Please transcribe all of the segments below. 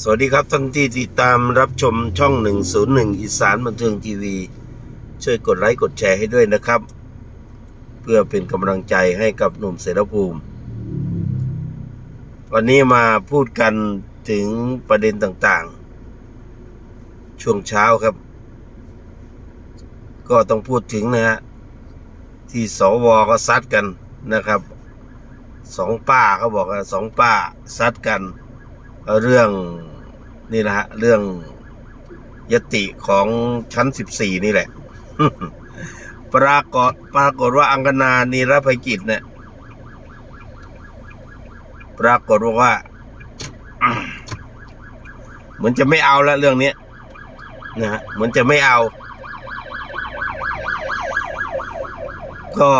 สวัสดีครับท่านที่ติดตามรับชมช่อง 101 อีสานบันเทิงทีวี ช่วยกดไลค์กดแชร์ให้ด้วยนะครับ เพื่อเป็นกำลังใจให้กับหนุ่มเสรภูมิ วันนี้มาพูดกันถึงประเด็นต่างๆ ช่วงเช้าครับ ก็ต้องพูดถึงนะฮะ ที่สวก็ซัดกันนะครับ สองป้าเขาบอกว่าสองป้าซัดกัน เรื่องนี่นะฮะ เรื่องยติของชั้นสิบสี่นี่แหละ ปรากฏปรากฏว่าอังคณานีรภัยกิจเนี่ย ปรากฏว่า เหมือนจะไม่เอาแล้วเรื่องนี้นะฮะเหมือนจะไม่เอา ก็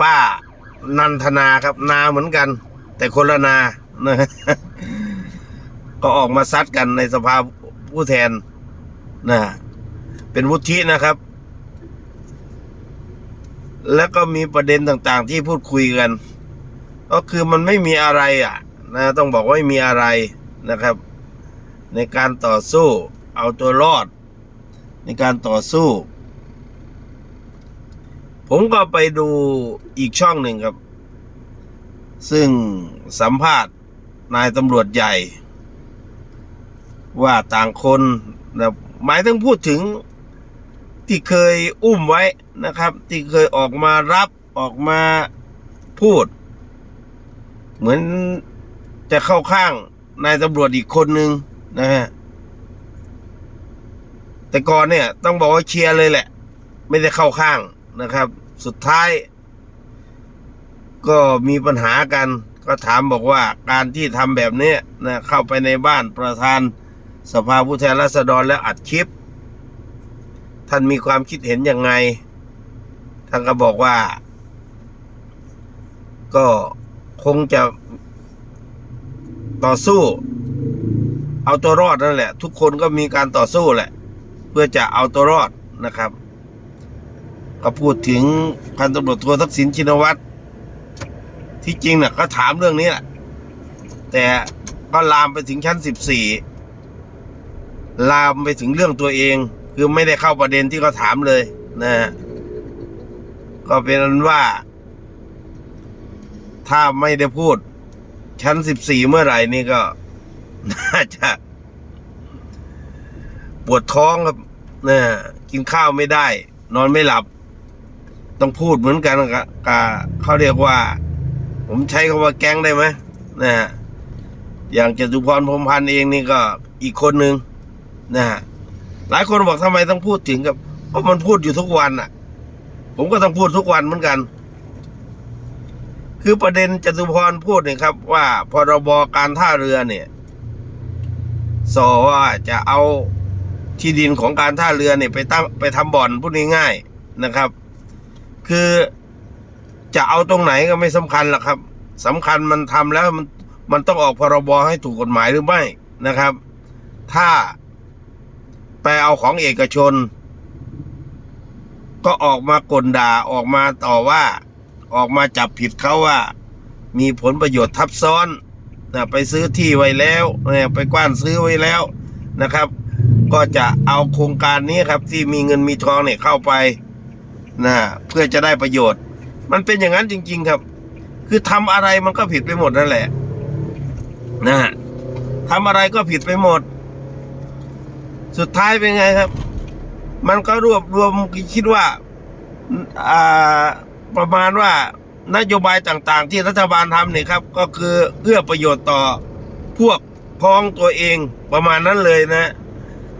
ป้านันทนาครับนาเหมือนกัน แต่คนละนานะก็ออกมาซัดกันในสภาผู้แทนนะเป็นวุฒินะครับ แล้วก็มีประเด็นต่างๆ ที่พูดคุยกัน ก็คือมันไม่มีอะไรอะ นะ ต้องบอกว่าไม่มีอะไรนะครับ ในการต่อสู้ เอาตัวรอด ในการต่อสู้ ผมก็ไปดูอีกช่องหนึ่งครับ ซึ่งสัมภาษณ์นายตำรวจใหญ่ ว่าต่างคนนะหมายถึงพูดถึงที่เคยอุ้มไว้นะครับ ที่เคยออกมารับออกมาพูด เหมือนจะเข้าข้างนายตำรวจอีกคนนึงนะฮะแต่ก่อนเนี่ย ต้องบอกว่าเชียร์เลยแหละ ไม่ได้เข้าข้างนะครับ สุดท้าย ก็มีปัญหากัน ก็ถามบอกว่าการที่ทำแบบนี้นะเข้าไปในบ้านประธานสภาผู้แทนราษฎรแล้วอัดคลิป ท่านมีความคิดเห็นยังไง ท่านก็บอกว่า ก็คงจะต่อสู้ เอาตัวรอดนั่นแหละ ทุกคนก็มีการต่อสู้แหละ เพื่อจะเอาตัวรอดนะครับ ก็พูดถึงพันตำรวจโททักษิณชินวัตร ที่จริงน่ะก็ถามเรื่องนี้แหละแต่ก็ลามไปถึงชั้นสิบสี่ลามไปถึงเรื่องตัวเอง คือไม่ได้เข้าประเด็นที่เขาถามเลยนะฮะก็เป็นนั้นว่า ถ้าไม่ได้พูด ชั้นสิบสี่เมื่อไหร่นี่ก็ น่าจะ ปวดท้องครับนะกินข้าวไม่ได้ นอนไม่หลับ ต้องพูดเหมือนกันกับเขาเรียกว่า ผมใช้คำว่าแก๊งได้ไหมนะฮะอย่างจตุพรพรมพันธ์เองนี่ก็อีกคนหนึ่งนะฮะหลายคนบอกทำไมต้องพูดถึงกับเพราะมันพูดอยู่ทุกวันอะ ผมก็ต้องพูดทุกวันเหมือนกัน คือประเด็นจตุพรพูดเนี่ยครับ ว่าพรบการท่าเรือเนี่ยสอว่าจะเอาที่ดินของการท่าเรือเนี่ยไปตั้งไปทำบ่อนพูดง่ายๆนะครับ คือ จะเอาตรงไหนก็ไม่สำคัญหรอกครับสำคัญมันทำแล้วมันมันต้องออกพรบให้ถูกกฎหมายหรือไม่นะครับ ถ้าไปเอาของเอกชน ก็ออกมากลด่าออกมาต่อว่า ออกมาจับผิดเขาว่า มีผลประโยชน์ทับซ้อนนะไปซื้อที่ไว้แล้วนะไปกว้านซื้อไว้แล้วนะครับ ก็จะเอาโครงการนี้ครับ ที่มีเงินมีทองเนี่ยเข้าไปนะเพื่อจะได้ประโยชน์ มันเป็นอย่างนั้นจริง ๆ ครับ คือทำอะไรมันก็ผิดไปหมดนั่นแหละ นะฮะทำอะไรก็ผิดไปหมด สุดท้ายเป็นไงครับ มันก็รวบรวมคิดว่าอ่าประมาณว่านโยบายต่างๆ ที่รัฐบาลทำเนี่ยครับ ก็คือเอื้อประโยชน์ต่อพวกพ้องตัวเองประมาณนั้นเลยนะ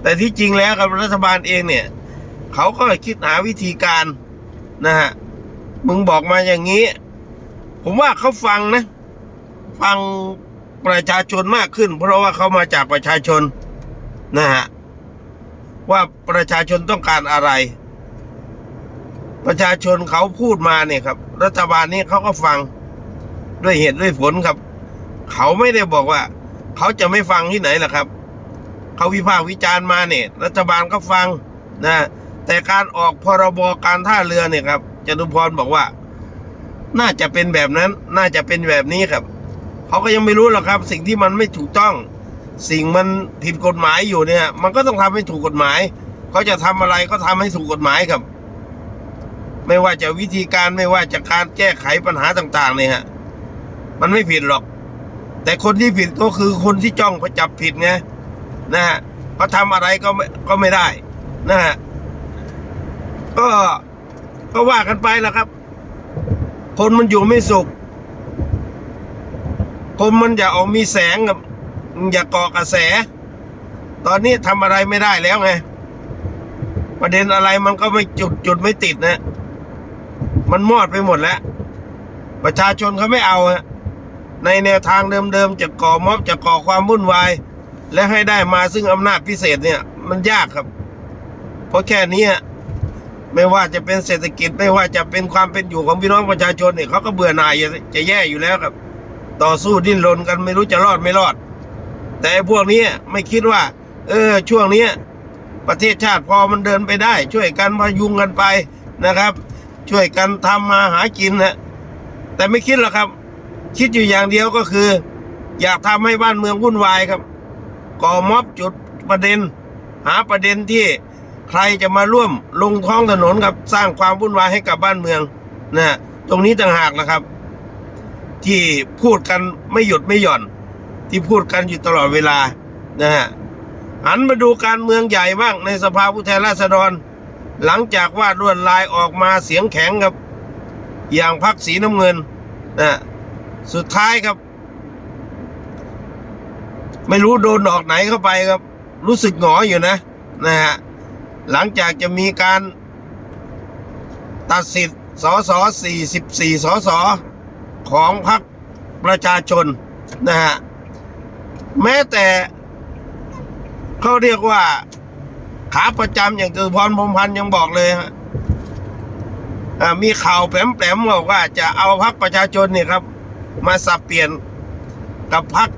แต่ที่จริงแล้วครับรัฐบาลเองเนี่ย เขาก็คิดหาวิธีการนะฮะ มึงบอกมาอย่างนี้ ผมว่าเขาฟังนะ ฟังประชาชนมากขึ้น เพราะว่าเขามาจากประชาชนนะฮะว่าประชาชนต้องการอะไร ประชาชนเขาพูดมาเนี่ยครับ รัฐบาลนี้เขาก็ฟังด้วยเหตุด้วยผลครับ เขาไม่ได้บอกว่า เขาจะไม่ฟังที่ไหนล่ะครับ เขาวิพากษ์วิจารณ์มาเนี่ย รัฐบาลก็ฟังนะแต่การออกพรบการท่าเรือเนี่ยครับ จตุพรบอกว่า น่าจะเป็นแบบนั้น น่าจะเป็นแบบนี้ครับเขาก็ยังไม่รู้หรอกครับ สิ่งที่มันไม่ถูกต้อง สิ่งมันผิดกฎหมายอยู่เนี่ย มันก็ต้องทำให้ถูกกฎหมายเขาจะทำอะไรก็ทำให้ถูกกฎหมายครับ ไม่ว่าจะวิธีการไม่ว่าจะการแก้ไขปัญหาต่าง ๆ เนี่ยฮะ มันไม่ผิดหรอก แต่คนที่ผิดก็คือคนที่จ้องไปจับผิดไงนะฮะเขาทำอะไรก็ไม่ก็ไม่ได้ นะฮะก็ ก็ว่ากันไปแล้วครับ คนมันอยู่ไม่สุข คนมันอย่าออกมีแสงกับอย่าเกาะกระแส ตอนนี้ทำอะไรไม่ได้แล้วไง ประเด็นอะไรมันก็ไม่จุดจุดไม่ติดนะ มันมอดไปหมดแล้ว ประชาชนเขาไม่เอาฮะในแนวทางเดิมๆจะก่อม็อบจะก่อความวุ่นวาย และให้ได้มาซึ่งอำนาจพิเศษเนี่ย มันยากครับ เพราะแค่นี้ ไม่ว่าจะเป็นเศรษฐกิจไม่ว่าจะเป็นความเป็นอยู่ของพี่น้องประชาชนเนี่ยเขาก็เบื่อหน่ายจะแย่อยู่แล้วครับ ต่อสู้ดิ้นรนกันไม่รู้จะรอดไม่รอด แต่พวกนี้ไม่คิดว่า เออ ช่วงนี้ประเทศชาติพอมันเดินไปได้ ช่วยกันพยุงกันไปนะครับ ช่วยกันทำมาหากินนะแต่ไม่คิดหรอกครับ คิดอยู่อย่างเดียวก็คือ อยากทำให้บ้านเมืองวุ่นวายครับ ก่อม็อบจุดประเด็น หาประเด็นที่ ใครจะมาร่วมลงท้องถนนครับสร้างความวุ่นวายให้กับบ้านเมืองนะตรงนี้ต่างหากนะครับ ที่พูดกันไม่หยุดไม่หย่อน ที่พูดกันอยู่ตลอดเวลานะฮะหันมาดูการเมืองใหญ่บ้างในสภาผู้แทนราษฎร หลังจากว่าลวดลายออกมาเสียงแข็งครับ อย่างพักสีน้ำเงินนะสุดท้ายครับ ไม่รู้โดนดอกไหนเข้าไปครับ รู้สึกหงออยู่นะ นะฮะ หลังจากจะมีการตัดสิทธิ์สส44สสของพรรคประชาชนนะฮะ แม้แต่เขาเรียกว่าขาประจำอย่างจตุพรพรมพันธ์ยังบอกเลยฮะมีข่าวแปลมๆบอกว่าจะเอาพรรคประชาชนเนี่ยครับ มาสับเปลี่ยนกับพรรค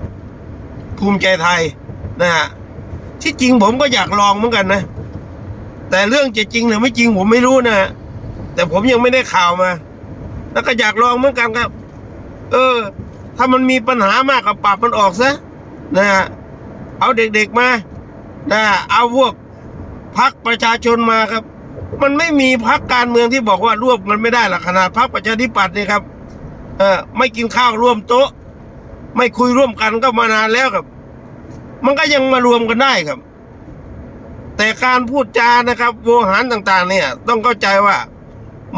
ภูมิใจไทยนะฮะที่จริงผมก็อยากลองเหมือนกันนะ แต่เรื่องจะจริงหรือไม่จริงผมไม่รู้นะฮะแต่ผมยังไม่ได้ข่าวมา แล้วก็อยากลองเหมือนกันครับ เออ ถ้ามันมีปัญหามากก็ปรับมันออกซะนะฮะเอาเด็กๆมานะเอาพวกพักประชาชนมาครับ มันไม่มีพักการเมืองที่บอกว่าร่วมกันไม่ได้หรอกขนาดพักประชาธิปัตย์นี่ครับ เออไม่กินข้าวร่วมโต๊ะ ไม่คุยร่วมกันก็มานานแล้วครับ มันก็ยังมารวมกันได้ครับ แต่การพูดจานะครับโวหารต่างๆ เนี่ย ต้องเข้าใจว่า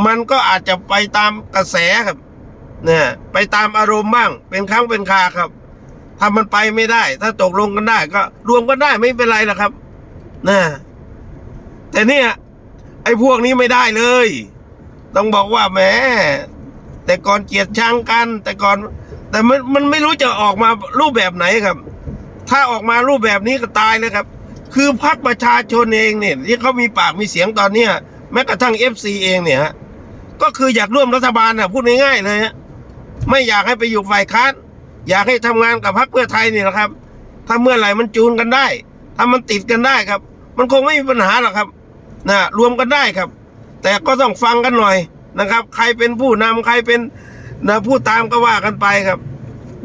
มันก็อาจจะไปตามกระแสครับเนี่ยไปตามอารมณ์บ้าง เป็นครั้งเป็นคาครับถ้ามันไปไม่ได้ ถ้าตกลงกันได้ ก็รวมกันได้ไม่เป็นไรหรอกครับนะแต่เนี่ย ไอ้พวกนี้ไม่ได้เลย ต้องบอกว่าแหมแต่ก่อนเกลียดชังกัน แต่ก่อน แต่มันมันไม่รู้จะออกมารูปแบบไหนครับ ถ้าออกมารูปแบบนี้ก็ตายเลยครับ คือพรรคประชาชนเองเนี่ย ที่เขามีปากมีเสียงตอนเนี้ยแม้กระทั่งเอฟซีเองเนี่ยฮะก็คืออยากร่วมรัฐบาลนะพูดง่ายๆเลยฮะไม่อยากให้ไปอยู่ฝ่ายค้านอยากให้ทำงานกับพรรคเพื่อไทยนี่แหละครับ ถ้าเมื่อไหร่มันจูนกันได้ ถ้ามันติดกันได้ครับ มันคงไม่มีปัญหาหรอกครับนะรวมกันได้ครับ แต่ก็ต้องฟังกันหน่อยนะครับ ใครเป็นผู้นำใครเป็นนะผู้ตามก็ว่ากันไปครับ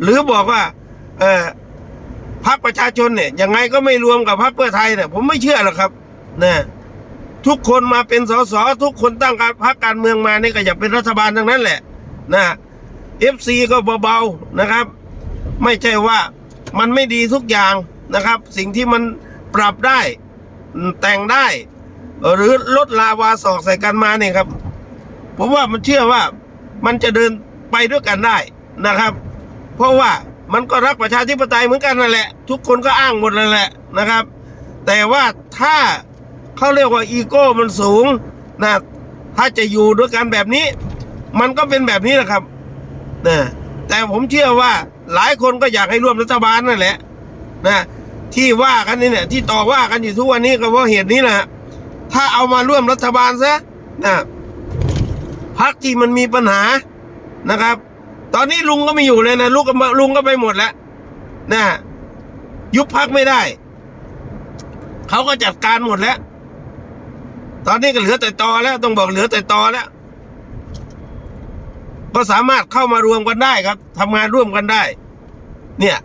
หรือบอกว่า เออ พรรคประชาชนเนี่ยยังไงก็ไม่รวมกับพรรคเพื่อไทยเนี่ยผมไม่เชื่อหรอกครับนะทุกคนมาเป็นสสทุกคนตั้งการพรรคการเมืองมานี่ก็อยากเป็นรัฐบาลทั้งนั้นแหละนะเอฟซีก็เบาๆนะครับ ไม่ใช่ว่ามันไม่ดีทุกอย่างนะครับ สิ่งที่มันปรับได้แต่งได้ หรือลดลาวาสอกใส่กันมาเนี่ยครับ ผมว่ามันเชื่อว่ามันจะเดินไปด้วยกันได้นะครับ เพราะว่า มันก็รักประชาธิปไตยเหมือนกันนั่นแหละ ทุกคนก็อ้างหมดนั่นแหละนะครับ แต่ว่าถ้าเขาเรียกว่าอีโก้มันสูงนะถ้าจะอยู่ด้วยกันแบบนี้ มันก็เป็นแบบนี้แหละครับนะแต่ผมเชื่อว่าหลายคนก็อยากให้ร่วมรัฐบาลนั่นแหละนะที่ว่ากันนี่เนี่ยที่ต่อว่ากันอยู่ทุกวันนี้ก็เพราะเหตุนี้แหละถ้าเอามาร่วมรัฐบาลซะนะพักที่มันมีปัญหานะครับ ตอนนี้ลุงก็ไม่อยู่เลยนะลุงก็ลุงก็ไปหมดแล้วนะยุบพักไม่ได้ เขาก็จัดการหมดแล้ว ตอนนี้ก็เหลือแต่ตอแล้วต้องบอกเหลือแต่ตอแล้ว ก็สามารถเข้ามารวมกันได้ครับทำงานร่วมกันได้ เนี่ย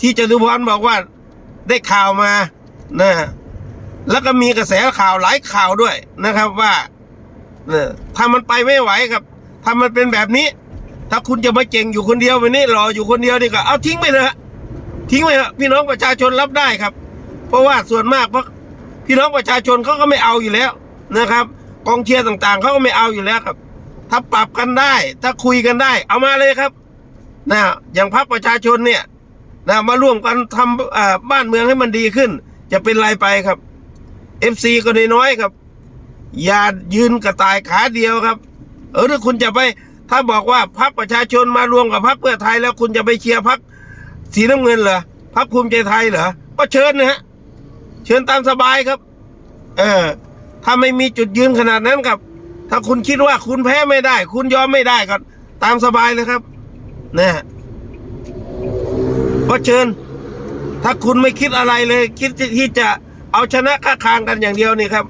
ที่จตุพรบอกว่าได้ข่าวมานะแล้วก็มีกระแสข่าวหลายข่าวด้วยนะครับว่าเนี่ยถ้ามันไปไม่ไหวครับ ถ้ามันเป็นแบบนี้ ถ้าคุณจะมาเก่งอยู่คนเดียววันนี้รออยู่คนเดียวนี่ก็เอาทิ้งไปเถอะทิ้งไปเถอะพี่น้องประชาชนรับได้ครับ เพราะว่าส่วนมากพพี่น้องประชาชนเขาก็ไม่เอาอยู่แล้วนะครับ กองเชียร์ต่างๆเขาก็ไม่เอาอยู่แล้วครับ ถ้าปรับกันได้ ถ้าคุยกันได้ เอามาเลยครับนะอย่างพรรคประชาชนเนี่ยนะมาร่วมกันทำบ้านเมืองให้มันดีขึ้น จะเป็นไรไปครับเอฟซีก็น้อยๆครับ อย่ายืนกระต่ายขาเดียวครับ เออถ้าคุณจะไป ถ้าบอกว่าพรรคประชาชนมารวมกับพรรคเพื่อไทยแล้วคุณจะไปเชียร์พรรคสีน้ำเงินเหรอพรรคภูมิใจไทยเหรอก็เชิญนะฮะเชิญตามสบายครับ เออถ้าไม่มีจุดยืนขนาดนั้นครับ ถ้าคุณคิดว่าคุณแพ้ไม่ได้ คุณยอมไม่ได้ก็ตามสบายเลยครับนะฮะก็เชิญ ถ้าคุณไม่คิดอะไรเลย คิดที่จะเอาชนะค้าคางกันอย่างเดียวนี่ครับ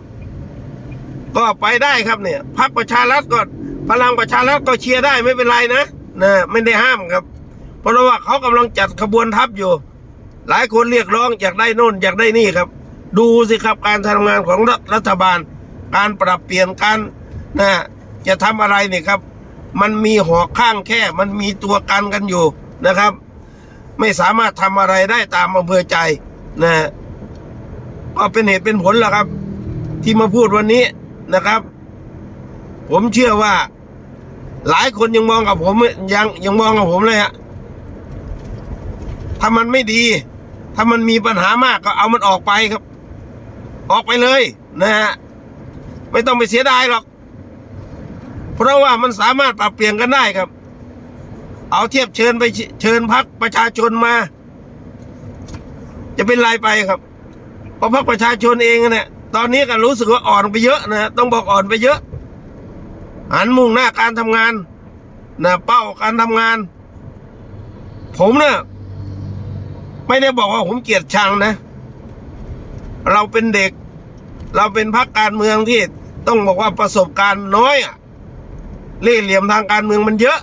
ก็ไปได้ครับเนี่ยพรรคประชารัฐก็ พลังประชารัฐก็เชียร์ได้ไม่เป็นไรนะนะไม่ได้ห้ามครับ เพราะว่าเขากำลังจัดขบวนทัพอยู่ หลายคนเรียกร้องอยากได้โน่นอยากได้นี่ครับ ดูสิครับการทำงานของรัฐรัฐบาล การปรับเปลี่ยนการนะจะทำอะไรเนี่ยครับ มันมีหอกข้างแค่ มันมีตัวกันกันอยู่นะครับ ไม่สามารถทำอะไรได้ตามอำเภอใจนะก็เป็นเหตุเป็นผลแหละครับ ที่มาพูดวันนี้นะครับ ผมเชื่อว่า หลายคนยังมองกับผมยังยังมองกับผมเลยฮะถ้ามันไม่ดี ถ้ามันมีปัญหามากก็เอามันออกไปครับ ออกไปเลยนะฮะไม่ต้องไปเสียดายหรอก เพราะว่ามันสามารถปรับเปลี่ยนกันได้ครับ เอาเทียบเชิญไปเชิญพักประชาชนมา จะเป็นไรไปครับเพราะพักประชาชนเองเนี่ยตอนนี้ก็รู้สึกว่าอ่อนไปเยอะนะฮะต้องบอกอ่อนไปเยอะ หันมุ่งหน้าการทำงานนะเป้าการทำงาน ผมเนี่ยไม่ได้บอกว่าผมเกลียดชังนะ เราเป็นเด็ก เราเป็นพรรคการเมืองที่ต้องบอกว่าประสบการณ์น้อยอะเล่เหลี่ยมทางการเมืองมันเยอะ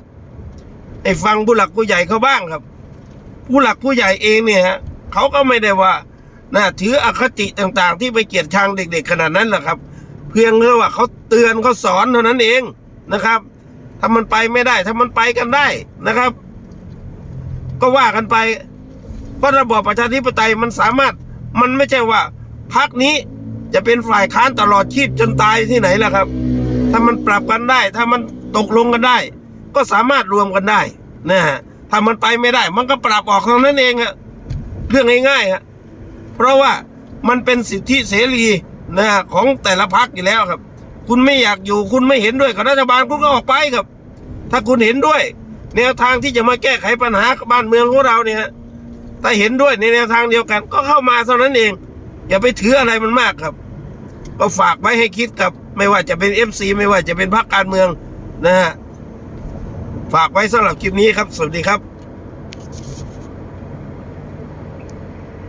ไอ้ฟังผู้หลักผู้ใหญ่เขาบ้างครับ ผู้หลักผู้ใหญ่เองเนี่ยฮะเขาก็ไม่ได้ว่านะถืออคติต่างๆ ที่ไปเกลียดชังเด็ก ๆ ขนาดนั้นแหละครับ เพียงแค่ว่าเขาเตือนเขาสอนเท่านั้นเองนะครับ ถ้ามันไปไม่ได้ถ้ามันไปกันได้นะครับ ก็ว่ากันไป เพราะระบอบประชาธิปไตยมันสามารถมันไม่ใช่ว่าพักนี้จะเป็นฝ่ายค้านตลอดชีพจนตายที่ไหนล่ะครับ ถ้ามันปรับกันได้ ถ้ามันตกลงกันได้ ก็สามารถรวมกันได้นะฮะถ้ามันไปไม่ได้ มันก็ปรับออกเท่านั้นเองอะเรื่องง่ายๆฮะเพราะว่ามันเป็นสิทธิเสรี นะของแต่ละพักอยู่แล้วครับ คุณไม่อยากอยู่คุณไม่เห็นด้วยกับรัฐบาลคุณก็ออกไปครับ ถ้าคุณเห็นด้วย แนวทางที่จะมาแก้ไขปัญหาบ้านเมืองของเราเนี่ยถ้าเห็นด้วยในแนวทางเดียวกัน ก็เข้ามาเท่านั้นเอง อย่าไปถืออะไรมันมากครับ ก็ฝากไว้ให้คิดกับ ไม่ว่าจะเป็นเอฟซีไม่ว่าจะเป็นพรรคการเมืองนะฮะฝากไว้สำหรับคลิปนี้ครับ สวัสดีครับ